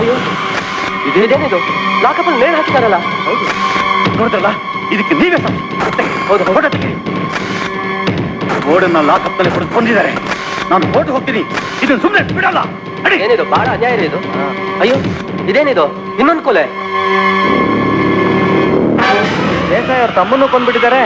ಅಯ್ಯೋ ಇದೇನಿದು? ಲಾಕಪ್ಪಲ್ಲಿ ನೇಣು ಹಾಕಿದಾರಲ್ಲ ಹೌದು. ನೋಡಿದ್ರಲ್ಲ? ಇದಕ್ಕೆ ನೀವೇ ಹೌದು ಫೋಟೋ ತೆಗೀರಿ ಬೋರ್ಡನ್ನ ಲಾಕಪ್ನಲ್ಲಿ ಹೊಡೆದು ನಾನು ಫೋಟೋ ಹೋಗ್ತೀನಿ. ಇದನ್ನ ಸುಮ್ಮನೆ ಬಿಡಲ್ಲ. ಅಡಿ ಏನಿದು? ಬಹಳ ಅನ್ಯಾಯ ಇದು. ಅಯ್ಯೋ ಇದೇನಿದು? ಇನ್ನೊಂದು ಕೊಲೆ. ದೇಸಾಯಿ ಅವ್ರ ತಮ್ಮನ್ನು ಕೊಂದ್ಬಿಟ್ಟಿದ್ದಾರೆ.